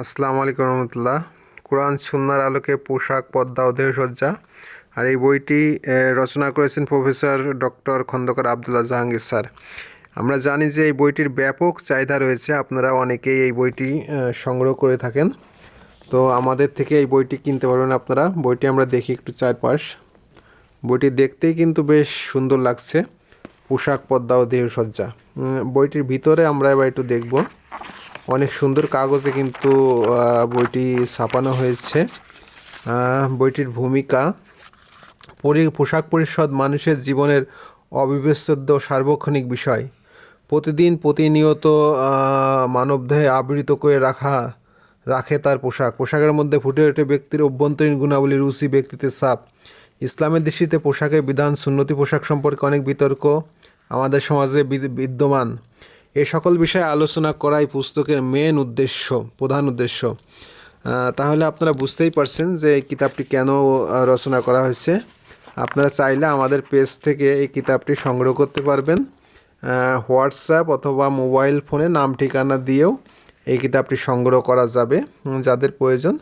আসসালামু আলাইকুম রহমতুল্লাহ। কোরআন সুন্নার আলোকে পোশাক পদ্মা ও দেহসজ্জা। আর এই বইটি রচনা করেছেন professor doctor Khondokar Abdullah Jahangir sir. আমরা জানি যে এই বইটির ব্যাপক চাহিদা রয়েছে। আপনারা অনেকেই এই বইটি সংগ্রহ করে থাকেন। তো আমাদের থেকে এই বইটি কিনতে পারবেন আপনারা। বইটি আমরা দেখি একটু চারপাশ। বইটি দেখতেই কিন্তু বেশ সুন্দর লাগছে। পোশাক পদ্মা ও দেহসজ্জা। বইটির ভিতরে আমরা এবার একটু দেখব। অনেক সুন্দর কাগজে কিন্তু বইটি ছাপানো হয়েছে। বইটির ভূমিকা, পরি, পোশাক পরিষদ মানুষের জীবনের অবিচ্ছেদ্য সার্বক্ষণিক বিষয়। প্রতিদিন প্রতিনিয়ত মানবদেহে আবৃত করে রাখা, রাখে তার পোশাক। পোশাকের মধ্যে ফুটে ওঠে ব্যক্তির অভ্যন্তরীণ গুণাবলী, রুচি ব্যক্তিত্বের ছাপ ইসলামের দৃষ্টিতে পোশাকের বিধান, সুন্নতি পোশাক সম্পর্কে অনেক বিতর্ক আমাদের সমাজে বিদ- বিদ্যমান। এ সকল বিষয়ে আলোচনা করাই পুস্তকের মেন উদ্দেশ্য, প্রধান উদ্দেশ্য। তাহলে আপনারা বুঝতেই পারছেন যে এই কিতাবটি কেন রচনা করা হয়েছে। আপনারা চাইলে আমাদের পেজ থেকে এই কিতাবটি সংগ্রহ করতে পারবেন। হোয়াটসঅ্যাপ অথবা মোবাইল ফোনে নাম, ঠিকানা দিয়েও এই কিতাবটি সংগ্রহ করা যাবে যাদের প্রয়োজন।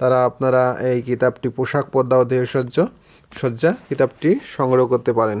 তারা আপনারা এই কিতাবটি পোশাক পদ্মা ও দেহসজ্জ, সজ্জা কিতাবটি সংগ্রহ করতে পারেন।